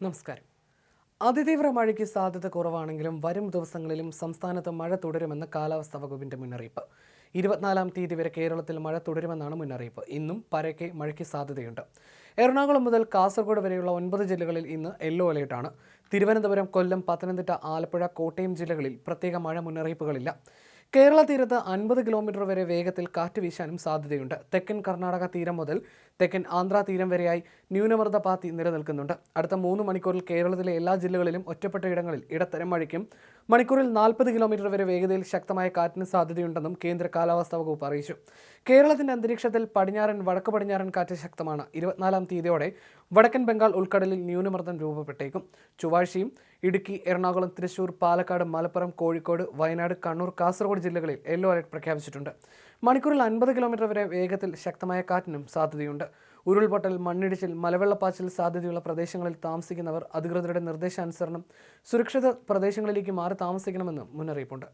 നമസ്കാരം. അതിതീവ്ര മഴയ്ക്ക് സാധ്യത കുറവാണെങ്കിലും വരും ദിവസങ്ങളിലും സംസ്ഥാനത്ത് മഴ തുടരുമെന്ന് കാലാവസ്ഥാ വകുപ്പിന്റെ മുന്നറിയിപ്പ്. ഇരുപത്തിനാലാം തീയതി വരെ കേരളത്തിൽ മഴ തുടരുമെന്നാണ് മുന്നറിയിപ്പ്. ഇന്നും പരക്കെ മഴയ്ക്ക് സാധ്യതയുണ്ട്. എറണാകുളം മുതൽ കാസർഗോഡ് വരെയുള്ള ഒൻപത് ജില്ലകളിൽ ഇന്ന് യെല്ലോ അലേർട്ടാണ് തിരുവനന്തപുരം കൊല്ലം പത്തനംതിട്ട ആലപ്പുഴ കോട്ടയം ജില്ലകളിൽ പ്രത്യേക മഴ മുന്നറിയിപ്പുകളില്ല. കേരള തീരത്ത് അൻപത് കിലോമീറ്റർ വരെ വേഗത്തിൽ കാറ്റ് വീശാനും സാധ്യതയുണ്ട്. തെക്കൻ കർണാടക തീരം മുതൽ തെക്കൻ ആന്ധ്ര തീരം വരെയായി ന്യൂനമർദ്ദ പാത്തി നിലനിൽക്കുന്നുണ്ട്. അടുത്ത മൂന്ന് മണിക്കൂറിൽ കേരളത്തിലെ എല്ലാ ജില്ലകളിലും ഒറ്റപ്പെട്ട ഇടങ്ങളിൽ ഇടത്തരം മഴയ്ക്കും മണിക്കൂറിൽ നാൽപ്പത് കിലോമീറ്റർ വരെ വേഗതയിൽ ശക്തമായ കാറ്റിന് സാധ്യതയുണ്ടെന്നും കേന്ദ്ര കാലാവസ്ഥാ വകുപ്പ് അറിയിച്ചു. കേരളത്തിന്റെ അന്തരീക്ഷത്തിൽ പടിഞ്ഞാറൻ വടക്ക് പടിഞ്ഞാറൻ കാറ്റ് ശക്തമാണ്. ഇരുപത്തിനാലാം തീയതിയോടെ വടക്കൻ ബംഗാൾ ഉൾക്കടലിൽ ന്യൂനമർദ്ദം രൂപപ്പെട്ടേക്കും. ചൊവ്വാഴ്ചയും ഇടുക്കി എറണാകുളം തൃശൂർ പാലക്കാട് മലപ്പുറം കോഴിക്കോട് വയനാട് കണ്ണൂർ കാസർഗോഡ് ജില്ലകളിൽ യെല്ലോ അലർട്ട് പ്രഖ്യാപിച്ചിട്ടുണ്ട്. മണിക്കൂറിൽ അൻപത് കിലോമീറ്റർ വരെ വേഗത്തിൽ ശക്തമായ കാറ്റിനും സാധ്യതയുണ്ട്. ഉരുൾപൊട്ടൽ മണ്ണിടിച്ചിൽ മലവെള്ളപ്പാച്ചിൽ സാധ്യതയുള്ള പ്രദേശങ്ങളിൽ താമസിക്കുന്നവർ അധികൃതരുടെ നിർദ്ദേശാനുസരണം സുരക്ഷിത പ്രദേശങ്ങളിലേക്ക് മാറി താമസിക്കണമെന്നും മുന്നറിയിപ്പുണ്ട്.